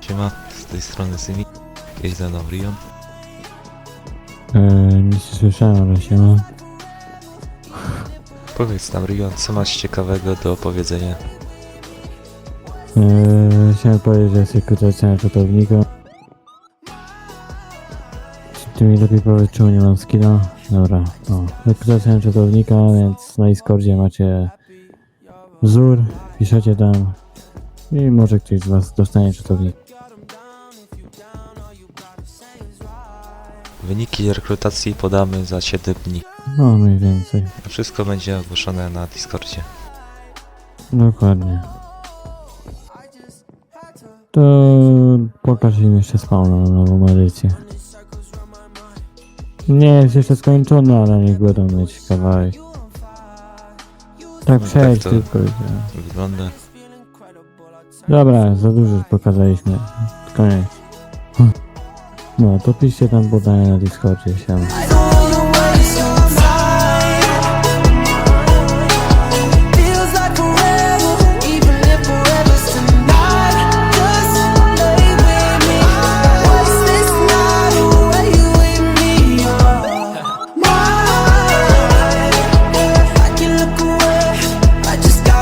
Siema, z tej strony Symi. Jest ze mną Rion. Eee, nic nie słyszałem, ale się ma. Powiedz nam Rion, co masz ciekawego do opowiedzenia? Eee, chciałem powiedzieć, że jest rekrutacja czatownika. Czy Ty mi lepiej powiedz, czemu nie mam skilla? Dobra, o. Rekrutacja czatownika, więc na Discordzie macie wzór, piszecie tam i może ktoś z was dostanie czatownik. Wyniki rekrutacji podamy za 7 dni. No, mniej więcej. A Wszystko będzie ogłoszone na Discordzie. Dokładnie. To pokaż im jeszcze spawna na nową edycję. Nie jest jeszcze skończony, ale niech będą mieć kawałek. Tak przejdź tak to- tylko. i tyle. Wygląda. Dobra, za dużo już pokazaliśmy. Koniec. No, to piszcie tam podanie na Discordzie, siema.